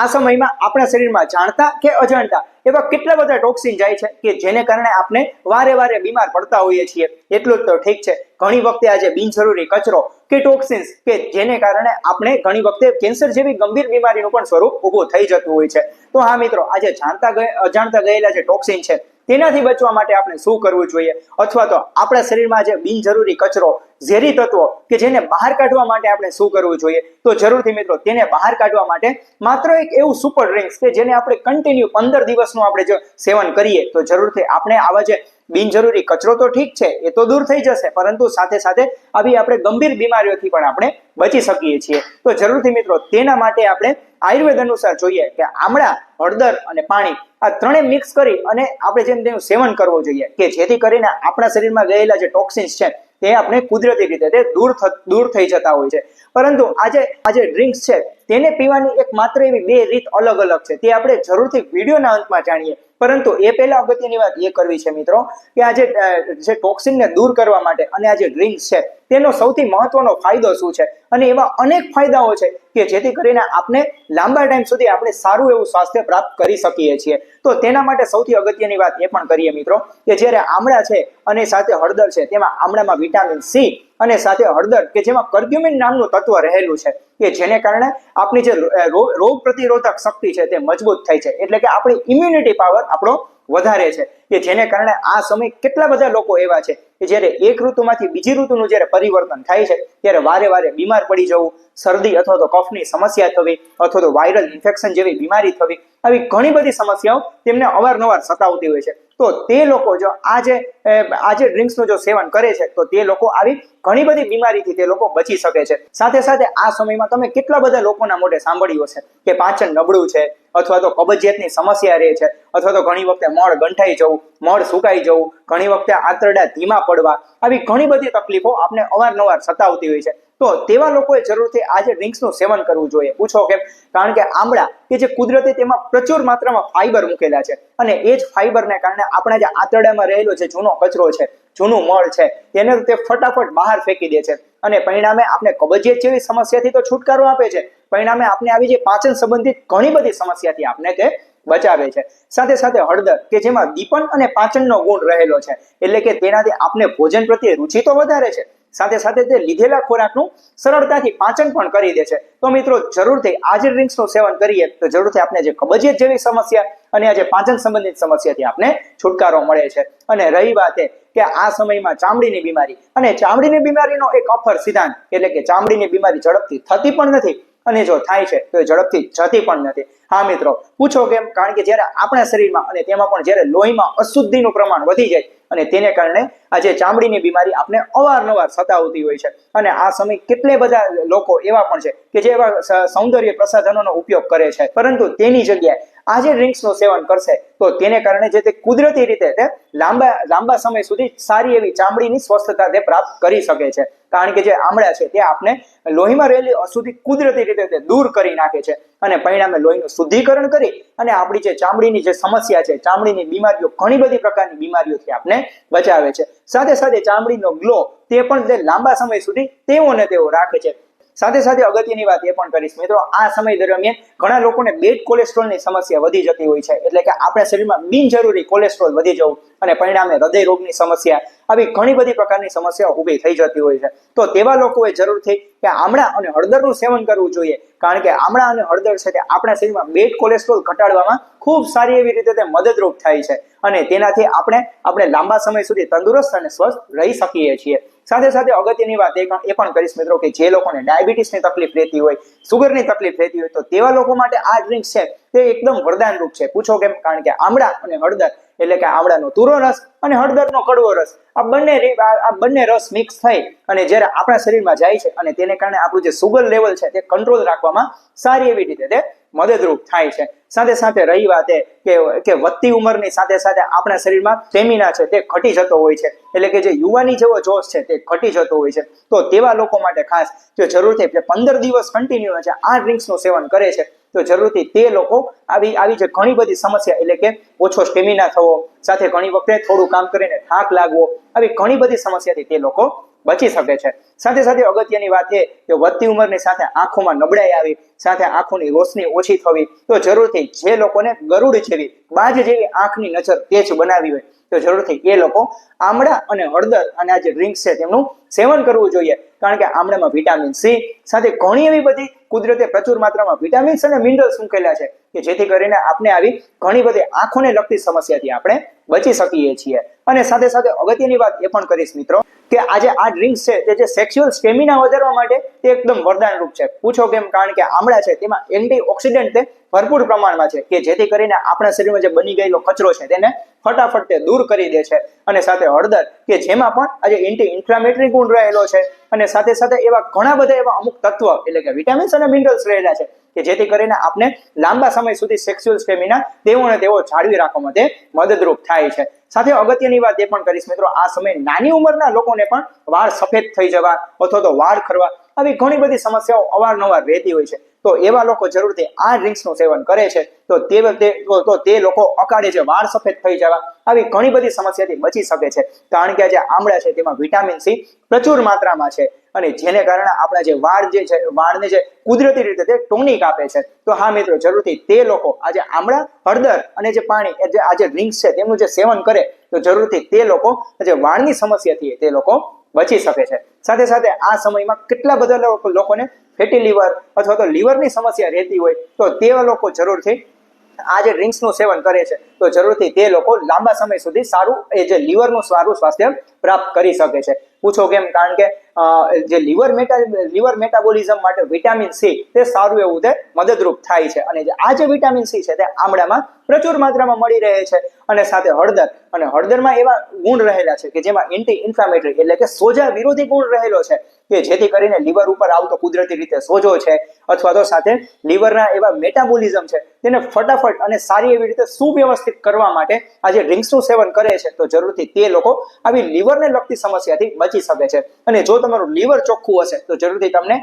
આ સમયમાં આપણા શરીરમાં જાણતા કે અજાણતા એવા કેટલા બધા ટોક્સિન જાય છે કે જેને કારણે આપણે વારે વારે બીમાર પડતા હોઈએ છીએ. એટલું જ તો ઠીક છે. ઘણી વખતે આજે બિનજરૂરી કચરો કે ટોક્સિન્સ કે જેને કારણે આપણે ઘણી વખતે કેન્સર જેવી ગંભીર બીમારીનું પણ સ્વરૂપ ઊભું થઈ જતું હોય છે. તો હા મિત્રો, આજે જાણતા અજાણતા ગયેલા જે ટોક્સિન છે તેનાથી બચવા માટે આપણે શું કરવું જોઈએ? અથવા તો આપણા શરીરમાં જે બિનજરૂરી કચરો, ઝેરી તત્વો કે જેને બહાર કાઢવા માટે આપણે શું કરવું જોઈએ? તો જરૂરથી મિત્રો તેને બહાર કાઢવા માટે માત્ર એક એવું સુપર ડ્રિંક્સ કે જેને આપણે કન્ટિન્યુ પંદર દિવસનું આપણે જો સેવન કરીએ, તો જરૂરથી આપણે આવા જે બિનજરૂરી કચરો તો ઠીક છે, એ તો દૂર થઈ જશે, પરંતુ સાથે સાથે આવી આપણે ગંભીર બીમારીઓથી પણ આપણે બચી શકીએ છીએ. તો જરૂરથી મિત્રો, તેના માટે આપણે આયુર્વેદ અનુસાર જોઈએ કે આમળા, હળદર અને પાણી આ ત્રણેય મિક્સ કરી અને આપણે જેમ તેનું સેવન કરવું જોઈએ કે જેથી કરીને આપણા શરીરમાં ગયેલા જે ટોક્સિન્સ છે, તે આપણે કુદરતી રીતે, તે દૂર દૂર થઈ જતા હોય છે. પરંતુ આજે આજે ડ્રિંક્સ છે, તેને પીવાની એક માત્ર એવી બે રીત અલગ અલગ છે, તે આપણે જરૂરથી વિડીયોના અંતમાં જાણીએ. પરંતુ એ પહેલા અગત્યની વાત એ કરવી છે મિત્રો કે અ, જે ટોક્સિનને દૂર કરવા માટે અને આ જે ડ્રિંક્સ છે તેનો સૌથી મહત્વનો ફાયદો શું છે? અને એવા અનેક ફાયદાઓ છે કે જેથી કરીને આપણે લાંબા ટાઈમ સુધી આપણે સારું એવું સ્વાસ્થ્ય પ્રાપ્ત કરી શકીએ છીએ. તો તેના માટે સૌથી અગત્યની વાત એ પણ કરીએ મિત્રો કે જ્યારે આમળા છે અને સાથે હળદર છે તેમાં આમળામાં વિટામિન સી અને સાથે હળદર, કે જેમાં કર્ક્યુમિન નામનું તત્વ રહેલું છે, કે જેને કારણે આપણી જે રોગ પ્રતિરોધક શક્તિ છે તે મજબૂત થાય છે. એટલે કે આપણી ઇમ્યુનિટી પાવર આપણો વધારે છે, કે જેને કારણે આ સમય કેટલા બધા લોકો એવા છે, કે જ્યારે એક ઋતુમાંથી બીજી ઋતુનું જ્યારે પરિવર્તન થાય છે, ત્યારે વારે વારે બીમાર પડી જવું, શરદી અથવા તો કફની સમસ્યા થવી, અથવા તો વાયરલ ઇન્ફેક્શન જેવી બીમારી થવી, આવી ઘણી બધી સમસ્યાઓ તેમને અવારનવાર સતાવતી હોય છે. તો તે લોકો જો આ જે આ જે ડ્રિંક્સનું જો સેવન કરે છે, તો તે લોકો આવી ઘણી બધી બીમારીથી તે લોકો બચી શકે છે. સાથે સાથે આ સમયમાં તમે કેટલા બધા લોકોના મોઢે સાંભળ્યું હશે કે પાચન નબળું છે, અથવા તો કબજિયાતની સમસ્યા રહે છે, અથવા તો ઘણી વખતે મળ ગંઠાઈ જવું મળ સુકાઈ જવું, ઘણી વખતે આંતરડા ધીમા પડવા, આવી ઘણી બધી તકલીફો આપણે અવારનવાર સતાવતી હોય છે. તો તેવા લોકોએ જરૂરથી આજે ડ્રિંક્સનું સેવન કરવું જોઈએ. પૂછો કેમ? કારણ કે આમળા કે જે કુદરતી તેમાં પ્રચુર માત્રામાં ફાઈબર મૂકેલા છે. અને એ જ ફાઈબરને કારણે આપણા જે આંતરડામાં રહેલો છે જૂનો કચરો છે, જૂનું મળ છે, તેને તે ફટાફટ બહાર ફેંકી દે છે. અને પરિણામે આપણે કબજિયાત જેવી સમસ્યાથી તો છુટકારો આપે છે. પરિણામે આપણે આવી જે પાચન સંબંધિત ઘણી બધી સમસ્યાથી આપણે તે બચાવે છે. સાથે સાથે હળદર કે જેમાં દીપન અને પાચનનો ગુણ રહેલો છે. એટલે કે તેનાથી આપણે ભોજન પ્રત્યે રુચિ તો વધારે છે. સાથે સાથે તે લીધેલા ખોરાકનું સરળતાથી પાચન પણ કરી દે છે. તો મિત્રો, જરૂરથી આજે ડ્રિંક્સનું સેવન કરીએ તો જરૂરથી આપણે જે કબજિયાત જેવી સમસ્યા અને આ જે પાચન સંબંધિત સમસ્યાથી આપણે છુટકારો મળે છે. અને રહી વાત કે આ સમયમાં ચામડીની બીમારી અને ચામડીની બીમારીનો એક અફર સિદ્ધાંત, એટલે કે ચામડીની બીમારી ઝડપથી થતી પણ નથી અને જો થાય છે તો એ ઝડપથી જતી પણ નથી. હા, મિત્રો. પૂછો કેમ? કારણ કે જ્યારે આપણા શરીરમાં અને તેમાં પણ જ્યારે લોહીમાં અશુદ્ધિનું પ્રમાણ વધી જાય અને તેને કારણે આ જે ચામડીની બીમારી આપણે અવારનવાર સતાવતી હોય છે. અને આ સમય કેટલે બધા લોકો એવા પણ છે કે જે એવા સૌંદર્ય પ્રસાધનોનો ઉપયોગ કરે છે. પરંતુ તેની જગ્યાએ આ જે ડ્રિંક્સનું સેવન કરશે, તો તેને કારણે જે તે કુદરતી રીતે તે લાંબા લાંબા સમય સુધી સારી એવી ચામડીની સ્વસ્થતા તે પ્રાપ્ત કરી શકે છે. કારણ કે જે આમળા છે તે આપણે લોહીમાં રહેલી અશુદ્ધિ કુદરતી રીતે તે દૂર કરી નાખે છે. અને પરિણામે લોહીનું શુદ્ધિકરણ કરી અને આપણી જે ચામડીની જે સમસ્યા છે, ચામડીની બીમારીઓ ઘણી બધી પ્રકારની બીમારીઓથી આપણે બચાવે છે. સાથે સાથે ચામડીનો ગ્લો તે પણ તે લાંબા સમય સુધી તેઓને તેઓ રાખે છે. સાથે સાથે અગત્યની વાત એ પણ કરીશ. મિત્રો, આ સમય દરમિયાન ઘણા લોકોને બેડ કોલેસ્ટ્રોલની સમસ્યા વધી જતી હોય છે. એટલે કે આપણા શરીરમાં બિનજરૂરી કોલેસ્ટ્રોલ વધી જવું અને પરિણામે હૃદય રોગની સમસ્યા, આવી ઘણી બધી પ્રકારની સમસ્યાઓ ઊભી થઈ જતી હોય છે. તો તેવા લોકોએ જરૂરથી કે આમળા અને હળદરનું સેવન કરવું જોઈએ. કારણ કે આમળા અને હળદર છે તે આપણા શરીરમાં બેડ કોલેસ્ટ્રોલ ઘટાડવામાં ખૂબ સારી એવી રીતે તે મદદરૂપ થાય છે. અને તેનાથી આપણે આપણે લાંબા સમય સુધી તંદુરસ્ત અને સ્વસ્થ રહી શકીએ છીએ. સાથે સાથે અગત્યની વાત એ પણ- કરીશ મિત્રો કે જે લોકોને ડાયાબિટીસની તકલીફ રહેતી હોય, સુગરની તકલીફ રહેતી હોય, તો તેવા લોકો માટે આ ડ્રિંક છે તે એકદમ વરદાન રૂપ છે. પૂછો કેમ? કારણ કે આમળા અને હળદર, એટલે કે આમળાનો તુરો રસ અને હળદરનો કડવો રસ, આ બંને આ બંને રસ મિક્સ થઈ અને જ્યારે આપણા શરીરમાં જાય છે અને તેને કારણે આપણું જે સુગર લેવલ છે તે કંટ્રોલ રાખવામાં સારી એવી રીતે તે મદદરૂપ થાય છે. સાથે સાથે રહી વાત એ કે કે વધતી ઉંમરની સાથે સાથે આપણા શરીરમાં સ્ટેમિના છે તે ઘટી જતો હોય છે. એટલે કે જે યુવાની જેવો જોશ છે તે ઘટી જતો હોય છે. તો તેવા લોકો માટે ખાસ જો જરૂરથી પંદર દિવસ કન્ટિન્યુ છે આ ડ્રિંક્સનું સેવન કરે છે, તો જરૂરથી તે લોકો આવી આવી જે ઘણી બધી સમસ્યા એટલે કે ઓછો સ્ટેમિના થવો, સાથે ઘણી વખતે થોડું કામ કરીને થાક લાગવો, આવી ઘણી બધી સમસ્યાથી તે લોકો બચી શકે છે. સાથે સાથે અગત્યની વાત એ, કે વધતી ઉંમરની સાથે આંખોમાં નબળાઈ આવી, સાથે આંખોની રોશની ઓછી થવી, તો જરૂરથી જે લોકોને ગરુડ જેવી, બાજ જેવી આંખની નજર તેજ બનાવી હોય, તો જરૂરથી એ લોકો આમળા અને હળદર અને આ જે ડ્રિંક્સ છે તેમનું સેવન કરવું જોઈએ. કારણ કે આમળામાં વિટામિન સી સાથે ઘણી એવી બધી કુદરતે પ્રચુર માત્રામાં વિટામિન્સ અને મિનરલ્સ મૂકેલા છે, કે જેથી કરીને આપણે આવી ઘણી બધી આંખોને લગતી સમસ્યાથી આપણે બચી શકીએ છીએ. અને સાથે સાથે અગત્યની વાત એ પણ કરીશ મિત્રો કે આજે આ ડ્રિંક્સ છે, તે જે સેક્સ્યુઅલ સ્ટેમિના વધારવા માટે તે એકદમ વરદાન રૂપ છે. પૂછો કેમ? કારણ કે આમળા છે, તેમાં એન્ટી ઓક્સિડન્ટ તે ભરપૂર પ્રમાણમાં છે, કે જેથી કરીને આપણા શરીરમાં જે બની ગયેલો કચરો છે, તેને ફટાફટ તે દૂર કરી દે છે. અને સાથે હળદર, કે જેમાં પણ આજે એન્ટી ઇન્ફ્લામેટરી ગુણ રહેલો છે, અને સાથે સાથે એવા ઘણા બધા એવા અમુક તત્વ, એટલે કે વિટામિન્સ અને મિનરલ્સ રહેલા છે કે જેથી કરીને આપણે લાંબા સમય સુધી સેક્સ્યુઅલ સ્ટેમિના તેવો ને તેવો જાળવી રાખવામાં તે મદદરૂપ થાય છે. સાથે અગત્યની વાત એ પણ કરીશ મિત્રો, આ સમયે નાની ઉંમરના લોકોને પણ વાળ સફેદ થઈ જવા અથવા તો વાળ ખરવા આવી ઘણી બધી સમસ્યાઓ અવારનવાર રહેતી હોય છે. તો એવા લોકો જરૂરથી આ ડ્રિંક્સનું સેવન કરે છે. તો તે વખતે, તો- તો લોકો અકાળે જે વાળ સફેદ થઈ જવા, આવી ઘણી બધી સમસ્યાથી બચી શકે છે. કારણ કે જે આમળા છે તેમાં વિટામિન સી પ્રચુર માત્રામાં છે. અને જેને કારણે આપણા જે વાળ જે છે, વાળને જે કુદરતી રીતે તે ટોનિક આપે છે. તો હા મિત્રો, જરૂરથી તે લોકો આજે આમળા, હળદર અને જે પાણી જે આ જે ડ્રિંક્સ છે તેમનું જે સેવન કરે, તો જરૂરથી તે લોકો, જે વાળની સમસ્યાથી તે લોકો બચી શકે છે. સાથે સાથે આ સમયમાં કેટલા બધા લોકો- લોકોને ફેટી લીવર અથવા તો લીવરની સમસ્યા રહેતી હોય તો તેવા લોકો જરૂરથી આ જે ડ્રિંક્સનું સેવન કરે છે. તો જરૂરથી તે લોકો લાંબા સમય સુધી સારું, એ જે લીવરનું સારું સ્વાસ્થ્ય પ્રાપ્ત કરી શકે છે. પૂછો કેમ? કારણ કે જે લીવર મેટા, લીવર મેટાબોલિઝમ માટે વિટામિન સી તે સારું એવું તે મદદરૂપ થાય છે. અને આ જે વિટામિન સી છે તે આમળામાં પ્રચુર માત્રામાં મળી રહે છે. અને સાથે હળદર. અને હળદરમાં એવા ગુણ રહેલા છે કે જેમાં એન્ટી ઇન્ફ્લામેટરી એટલે કે સોજા વિરોધી ગુણ રહેલો છે. કે જેથી કરીને લીવર ઉપર આવતો કુદરતી રીતે સોજો છે અથવા તો સાથે લીવરના એવા મેટાબોલિઝમ છે તેને ફટાફટ અને સારી એવી રીતે સુવ્યવસ્થિત કરવા માટે આ જે ડ્રિંક્સનું સેવન કરે છે તો જરૂરથી તે લોકો આવી લીવરને લગતી સમસ્યાથી બચી શકે છે. અને જો તમારું લીવર ચોખ્ખું હશે તો જરૂરથી તમને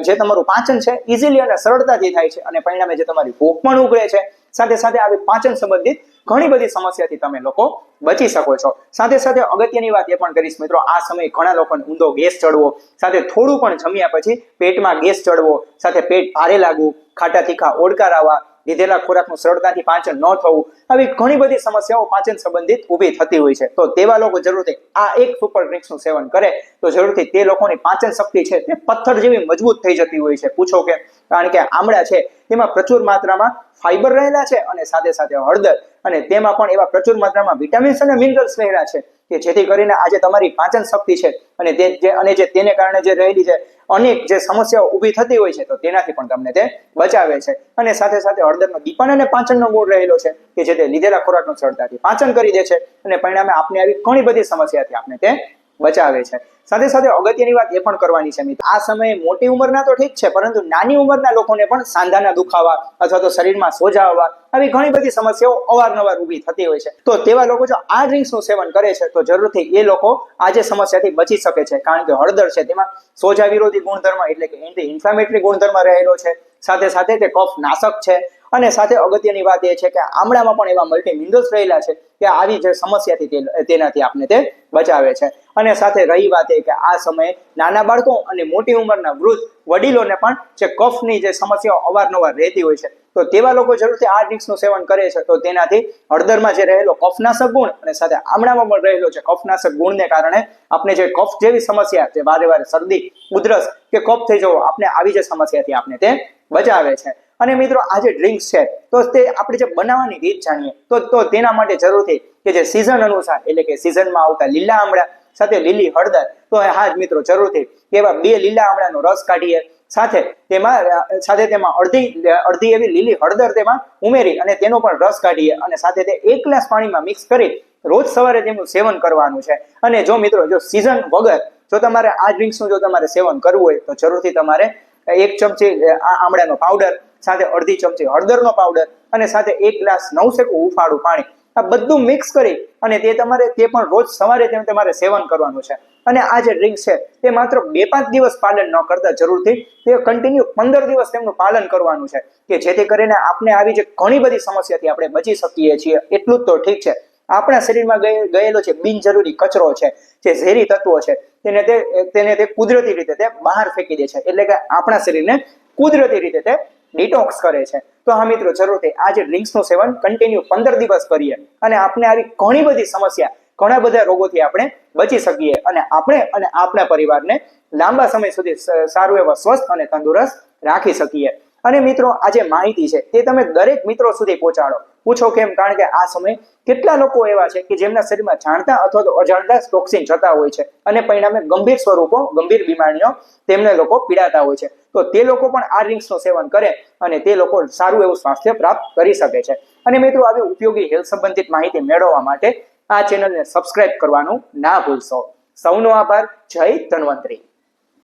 જે તમારું પાચન છે ઇઝીલી અને સરળતાથી થાય છે અને પરિણામે જે તમારી ભૂખ પણ ઉગરે છે સાથે સાથે આવી પાચન સંબંધિત ઘણી બધી સમસ્યાથી તમે લોકો બચી શકો છો. સાથે સાથે અગત્યની વાત એ પણ કરીશ મિત્રો, આ સમયે ઘણા લોકોને ઊંધો ગેસ ચડવો, સાથે થોડું પણ જમ્યા પછી પેટમાં ગેસ ચડવો, સાથે પેટ ભારે લાગવું, ખાટા તીખા ઓડકાર આવવા લીધેલા ખોરાકનું સરળતાથી પાચન ન થવું. આવી ઘણી બધી સમસ્યાઓ પાચન સંબંધિત ઊભી થતી હોય છે. તો તેવા લોકો જરૂરથી આ એક સુપર ડ્રિંક્સનું સેવન કરે તો જરૂરથી તે લોકોની પાચન શક્તિ છે તે પથ્થર જેવી મજબૂત થઈ જતી હોય છે. પૂછો કે, કારણ કે આમળા છે, તેમાં પ્રચુર માત્રામાં ફાઈબર રહેલા છે અને સાથે સાથે હળદર અને તેમાં પણ એવા પ્રચુર માત્રામાં વિટામિન્સ અને મિનરલ્સ રહેલા છે. કે જેથી કરીને આજે તમારી પાચન શક્તિ છે અને જે અને જે તેને કારણે જે રહેલી છે અનેક જે સમસ્યાઓ ઊભી થતી હોય છે તો તેનાથી પણ તમને તે બચાવે છે. અને સાથે સાથે હળદરનો દીપન અને પાચનનો ગુણ રહેલો છે કે જે તે લીધેલા ખોરાકનું સરળતાથી પાચન કરી દે છે અને પરિણામે આપને આવી ઘણી બધી સમસ્યાથી આપણે તે બચાવે છે. સાથે સાથે અગત્યની વાત એ પણ કરવાની છે મિત્રો. આ સમયે મોટી ઉંમરના તો ઠીક છે, પરંતુ નાની ઉંમરના લોકોને પણ સાંધાના દુખાવા અથવા તો શરીરમાં સોજા આવવા આવી ઘણી બધી સમસ્યાઓ અવારનવાર ઊભી થતી હોય છે. તો તેવા લોકો જો આ ડ્રિંક્સનું સેવન કરે છે, તો જરૂરથી એ લોકો આ જે સમસ્યાથી બચી શકે છે. કારણ કે હળદર છે તેમાં સોજા વિરોધી ગુણધર્મ એટલે કે એન્ટી ઇન્ફ્લામેટરી ગુણધર્મ રહેલો છે. સાથે સાથે તે કફ નાશક છે. અને સાથે અગત્યની વાત એ છે કે આમળામાં પણ એવા મલ્ટી મિનરલ્સ રહેલા છે કે આવી જે સમસ્યાથી તેનાથી આપને તે બચાવે છે. અને સાથે રહી વાત એ કે આ સમયે નાના બાળકો અને મોટી ઉંમરના વૃદ્ધ વડીલોને પણ જે કફની જે સમસ્યાઓ અવારનવાર રહેતી હોય છે, તો તેવા લોકો જરૂરથી આ ડ્રિંક્સનું સેવન કરે છે. તો તેનાથી હળદરમાં જે રહેલો કફનાશક ગુણ અને સાથે આમળામાં પણ રહેલો છે કફનાશક ગુણને કારણે આપણે જે કફ જેવી સમસ્યા જે વારે વારે શરદી, ઉધરસ કે કફ થઈ જવો આપણે આવી જે સમસ્યાથી આપણે તે બચાવે છે. અને મિત્રો આ જે ડ્રિંક્સ છે, તો તે આપણે જે બનાવવાની રીત જાણીએ, તો તો તેના માટે જરૂરથી કે જે સિઝન અનુસાર, એટલે કે સિઝનમાં આવતા લીલા આમળા, સાથે લીલી હળદર, તો હા જ મિત્રો જરૂરથી એવા બે લીલા આમળાનો રસ કાઢીએ, સાથે તેમાં સાથે તેમાં અડધી અડધી એવી લીલી હળદર તેમાં ઉમેરી અને તેનો પણ રસ કાઢીએ અને સાથે તે એક ગ્લાસ પાણીમાં મિક્સ કરી રોજ સવારે તેમનું સેવન કરવાનું છે. અને જો મિત્રો, જો સિઝન વગર, જો તમારે આ ડ્રિંક્સનું જો તમારે સેવન કરવું હોય, તો જરૂરથી તમારે એક ચમચી, આ આમળાનો પાવડર સાથે અડધી ચમચી હળદરનો પાવડર અને સાથે એક ગ્લાસ નવસેકું હુંફાળું પાણી. આ બધું મિક્સ કરી અને તે તમારે, તે પણ રોજ સવારે તેમ તમારે સેવન કરવાનું છે. અને આ જે ડ્રિંક છે, તે માત્ર બે પાંચ દિવસ પાલન ન કરતા જરૂરથી, તે કન્ટિન્યુ પંદર દિવસ તેમનું પાલન કરવાનું છે. કે જેથી કરીને આપણે આવી જે ઘણી બધી સમસ્યાથી આપણે બચી શકીએ છીએ, એટલું જ તો ઠીક છે. આપણા શરીરમાં ગયે- ગયેલો છે બિનજરૂરી કચરો છે, જે ઝેરી તત્વો છે, તેને તે તેને તે કુદરતી રીતે તે બહાર ફેંકી દે છે. એટલે કે આપણા શરીરને કુદરતી રીતે તે ડિટોક્સ કરે છે. તો હા મિત્રો જરૂરથી આ જે ડ્રિંક્સનું સેવન કન્ટિન્યુ પંદર દિવસ કરીએ અને આપણે આવી ઘણી બધી સમસ્યા, ઘણા બધા રોગોથી આપણે બચી શકીએ અને આપણે અને આપણા પરિવારને લાંબા સમય સુધી સારું એવા સ્વસ્થ અને તંદુરસ્ત રાખી શકીએ. અને મિત્રો, આ જે માહિતી છે તે તમે દરેક મિત્રો સુધી પહોંચાડો. પૂછો કેમ? કારણ કે આ સમય કેટલા લોકો એવા છે કે જેમના શરીરમાં જાણતા અથવા તો અજાણતા ટોક્સિન જતા હોય છે અને પરિણામે ગંભીર સ્વરૂપો, ગંભીર બીમારીઓ તેમને લોકો પીડાતા હોય છે. તો તે લોકો પણ આ ડ્રિંક્સનું સેવન કરે અને તે લોકો સારું એવું સ્વાસ્થ્ય પ્રાપ્ત કરી શકે છે. અને મિત્રો, આવી ઉપયોગી હેલ્થ સંબંધિત માહિતી મેળવવા માટે આ ચેનલને સબસ્ક્રાઇબ કરવાનું ના ભૂલશો. સૌનો આભાર. જય ધન્વંતરી.